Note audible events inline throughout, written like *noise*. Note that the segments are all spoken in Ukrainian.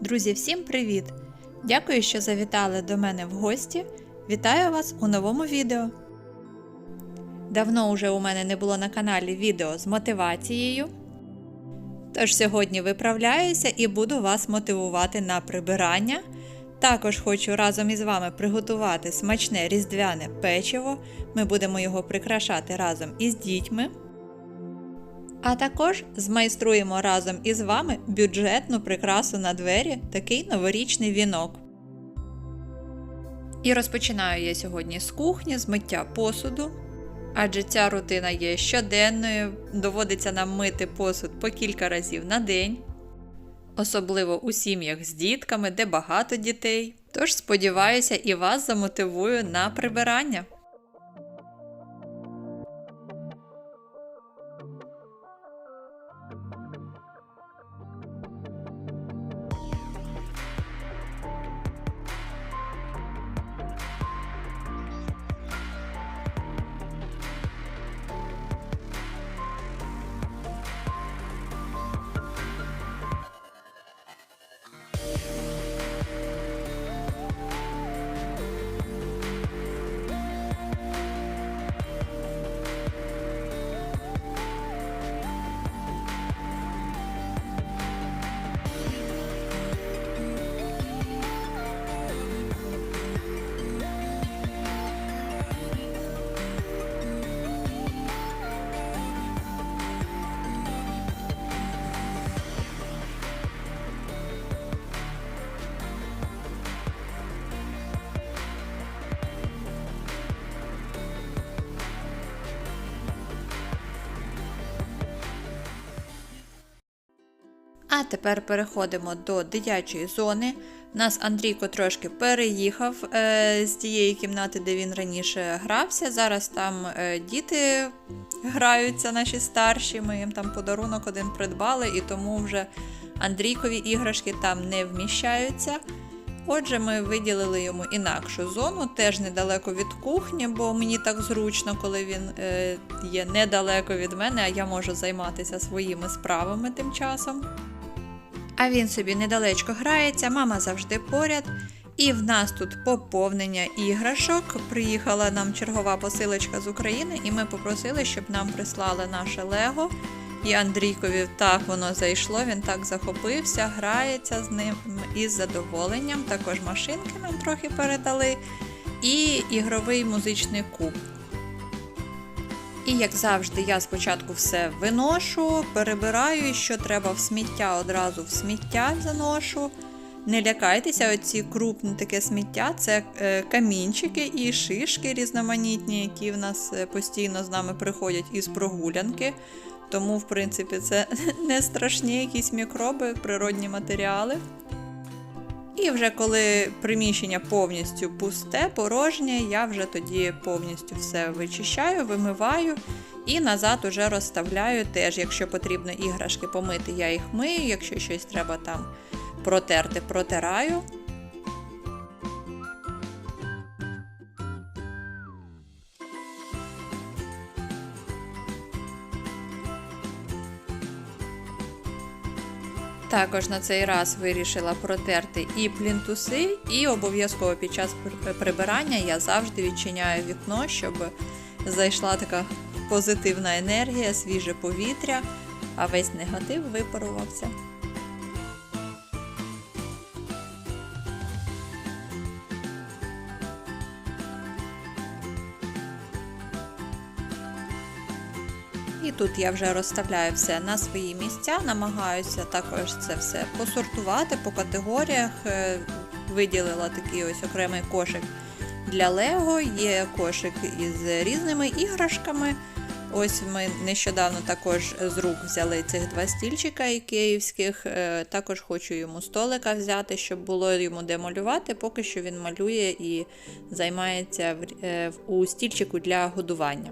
Друзі, всім привіт! Дякую, що завітали до мене в гості. Вітаю вас у новому відео. Давно уже у мене не було на каналі відео з мотивацією. Тож сьогодні виправляюся і буду вас мотивувати на прибирання. Також хочу разом із вами приготувати смачне різдвяне печиво. Ми будемо його прикрашати разом із дітьми. А також змайструємо разом із вами бюджетну прикрасу на двері, такий новорічний вінок. І розпочинаю я сьогодні з кухні, з миття посуду. Адже ця рутина є щоденною, доводиться нам мити посуд по кілька разів на день, особливо у сім'ях з дітками, де багато дітей. Тож сподіваюся, і вас замотивую на прибирання. Тепер переходимо до дитячої зони. Нас Андрійко трошки переїхав е, з тієї кімнати, де він раніше грався. Зараз там е, діти граються, наші старші. Ми їм там подарунок один придбали, і тому вже Андрійкові іграшки там не вміщаються. Отже, ми виділили йому інакшу зону, теж недалеко від кухні, бо мені так зручно, коли він е, є недалеко від мене, а я можу займатися своїми справами тим часом. А він собі недалечко грається, мама завжди поряд. І в нас тут поповнення іграшок. Приїхала нам чергова посилочка з України, і ми попросили, щоб нам прислали наше Лего. І Андрійкові так воно зайшло, він так захопився, грається з ним із задоволенням. Також машинки нам трохи передали. І ігровий музичний куб. І, як завжди, я спочатку все виношу, перебираю, що треба в сміття, одразу в сміття заношу. Не лякайтеся, оці крупне таке сміття це е, камінчики і шишки різноманітні, які в нас е, постійно з нами приходять із прогулянки. Тому, в принципі, це *laughs* не страшні якісь мікроби, природні матеріали. І вже коли приміщення повністю пусте, порожнє, я вже тоді повністю все вичищаю, вимиваю і назад уже розставляю. Теж, якщо потрібно іграшки помити, я їх мию, якщо щось треба там протерти, протираю. Також на цей раз вирішила протерти і плінтуси, і обов'язково під час прибирання я завжди відчиняю вікно, щоб зайшла така позитивна енергія, свіже повітря, а весь негатив випарувався. І тут я вже розставляю все на свої місця, намагаюся також це все посортувати по категоріях. Е, Виділила такий ось окремий кошик для Лего, є кошик із різними іграшками. Ось ми нещодавно також з рук взяли цих два стільчика ікеївських. Е, Також хочу йому столика взяти, щоб було йому де малювати. Поки що він малює і займається е, у стільчику для годування.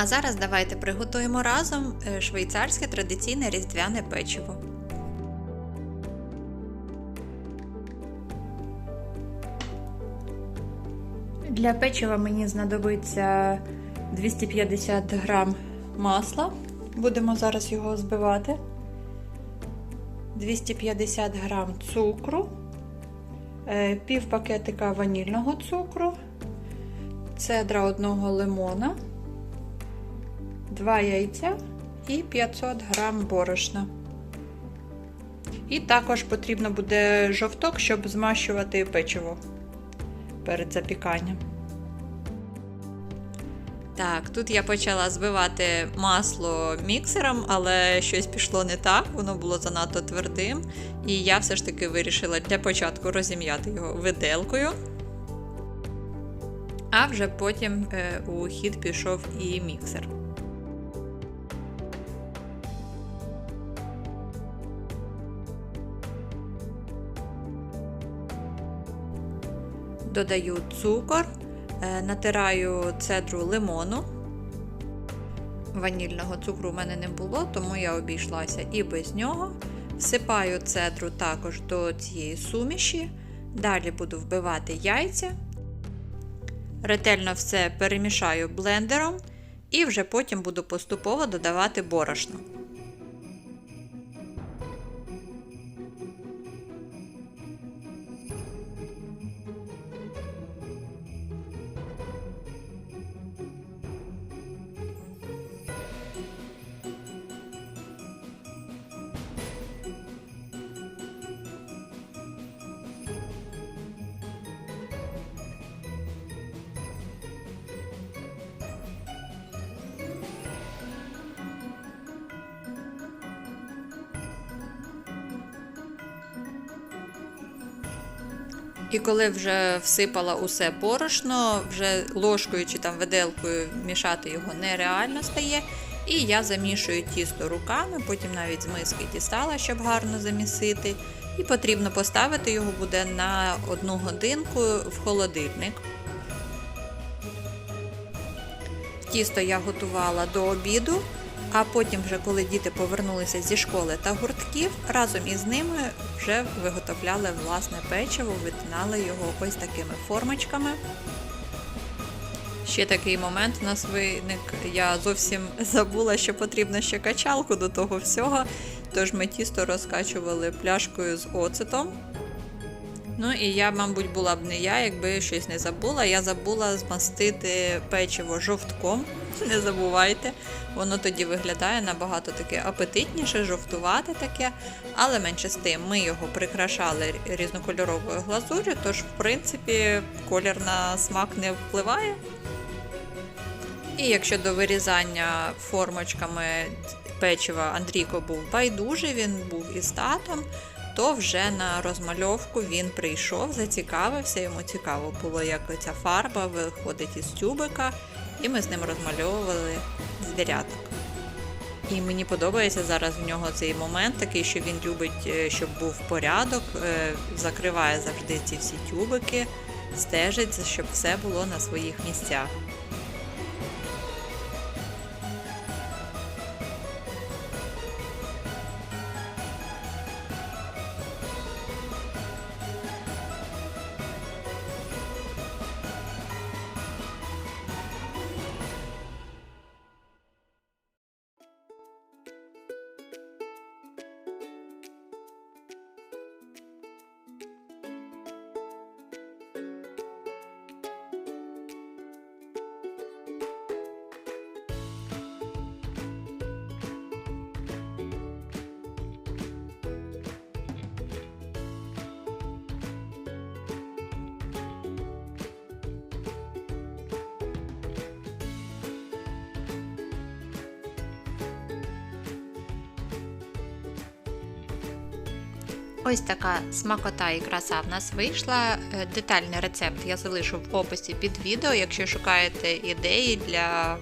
А зараз давайте приготуємо разом е, швейцарське традиційне різдвяне печиво. Для печива мені знадобиться 250 грам масла. Будемо зараз його збивати. 250 грам цукру, е, пів пакетика ванільного цукру, цедра одного лимона, 2 яйця і 500 грам борошна. І також потрібно буде жовток, щоб змащувати печиво перед запіканням. Так, тут я почала збивати масло міксером, але щось пішло не так, воно було занадто твердим. І я все ж таки вирішила для початку розім'яти його виделкою. А вже потім е, у хід пішов і міксер. Додаю цукор, е, натираю цедру лимону. Ванільного цукру в мене не було, тому я обійшлася і без нього. Всипаю цедру також до цієї суміші. Далі буду вбивати яйця. Ретельно все перемішаю блендером і вже потім буду поступово додавати борошно. І коли вже всипала усе борошно, вже ложкою чи там виделкою мішати його нереально стає. І я замішую тісто руками, потім навіть з миски дістала, щоб гарно замісити. І потрібно поставити його буде на одну годинку в холодильник. Тісто я готувала до обіду, а потім, вже коли діти повернулися зі школи та гуртків, разом із ними вже виготовляли власне печиво, витинали його ось такими формочками. Ще такий момент у нас виник. Я зовсім забула, що потрібно ще качалку до того всього. Тож ми тісто розкачували пляшкою з оцетом. Ну і я, мабуть, була б не я, якби щось не забула. Я забула змастити печиво жовтком. Не забувайте, воно тоді виглядає набагато таке апетитніше, жовтувате таке, але менше з тим. Ми його прикрашали різнокольоровою глазур'ю, тож, в принципі, колір на смак не впливає. І якщо до вирізання формочками печива Андрійко був байдужий, він був із татом, то вже на розмальовку він прийшов, зацікавився, йому цікаво було, як ця фарба виходить із тюбика, і ми з ним розмальовували звіряток. І мені подобається зараз в нього цей момент, такий, що він любить, е, щоб був порядок, е, закриває завжди ці всі тюбики, стежить, щоб все було на своїх місцях. Ось така смакота і краса в нас вийшла. Е, Детальний рецепт я залишу в описі під відео. Якщо шукаєте ідеї для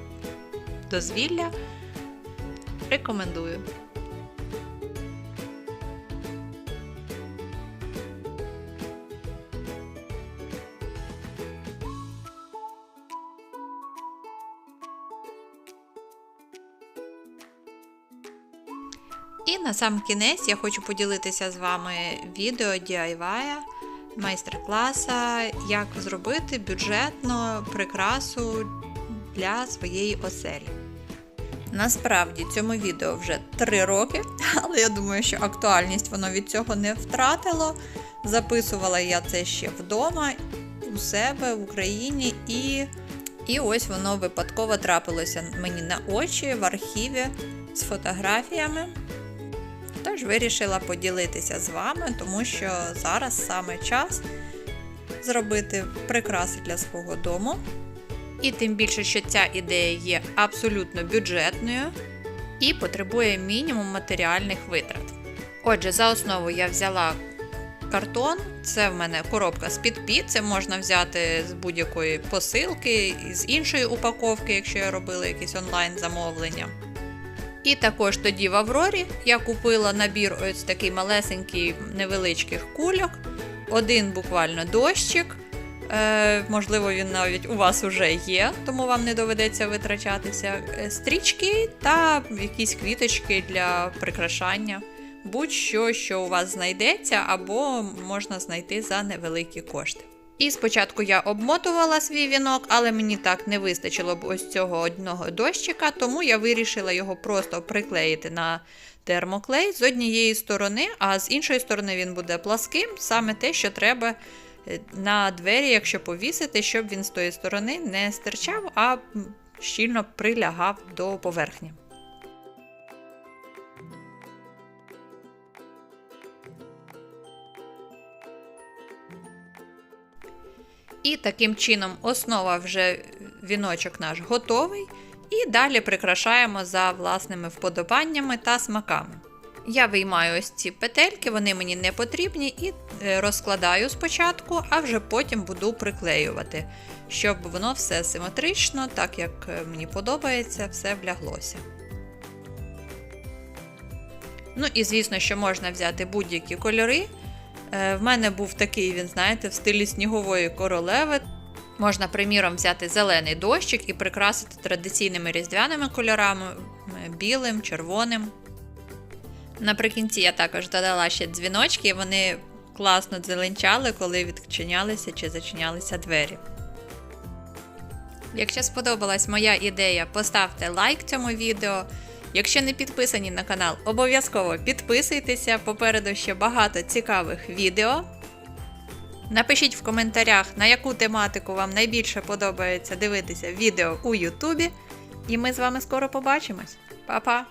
дозвілля, рекомендую. І на сам кінець я хочу поділитися з вами відео DIY майстер-класа, як зробити бюджетно прикрасу для своєї оселі. Насправді цьому відео вже 3 роки, але я думаю, що актуальність воно від цього не втратило. Записувала я це ще вдома, у себе в Україні, і, і ось воно випадково трапилося мені на очі в архіві з фотографіями. Тож вирішила поділитися з вами, тому що зараз саме час зробити прикраси для свого дому. І тим більше, що ця ідея є абсолютно бюджетною і потребує мінімум матеріальних витрат. Отже, за основу я взяла картон, це в мене коробка з під пі, це можна взяти з будь-якої посилки, з іншої упаковки, якщо я робила якесь онлайн замовлення. І також тоді в Аврорі я купила набір ось такий малесенький невеличких кульок, один буквально дощик. Е, можливо, він навіть у вас вже є, тому вам не доведеться витрачатися. Е, Стрічки та якісь квіточки для прикрашання. Будь-що, що у вас знайдеться, або можна знайти за невеликі кошти. І спочатку я обмотувала свій вінок, але мені так не вистачило б ось цього одного дощика, тому я вирішила його просто приклеїти на термоклей з однієї сторони, а з іншої сторони він буде пласким, саме те, що треба е, на двері, якщо повісити, щоб він з тої сторони не стирчав, а щільно прилягав до поверхні. І таким чином основа вже віночок наш готовий. І далі прикрашаємо за власними вподобаннями та смаками. Я виймаю ось ці петельки, вони мені не потрібні, і е, розкладаю спочатку, а вже потім буду приклеювати, щоб воно все симетрично, так як е, мені подобається, все вляглося. Ну і звісно, що можна взяти будь-які кольори. Е, В мене був такий, він, знаєте, в стилі снігової королеви. Можна, приміром, взяти зелений дощик і прикрасити традиційними різдвяними кольорами білим, червоним. Наприкінці я також додала ще дзвіночки, і вони класно дзеленчали, коли відчинялися чи зачинялися двері. Якщо сподобалась моя ідея, поставте лайк цьому відео. Якщо не підписані на канал, обов'язково підписуйтеся. Попереду ще багато цікавих відео. Напишіть в коментарях, на яку тематику вам найбільше подобається дивитися відео у Ютубі. І ми з вами скоро побачимось. Па-па!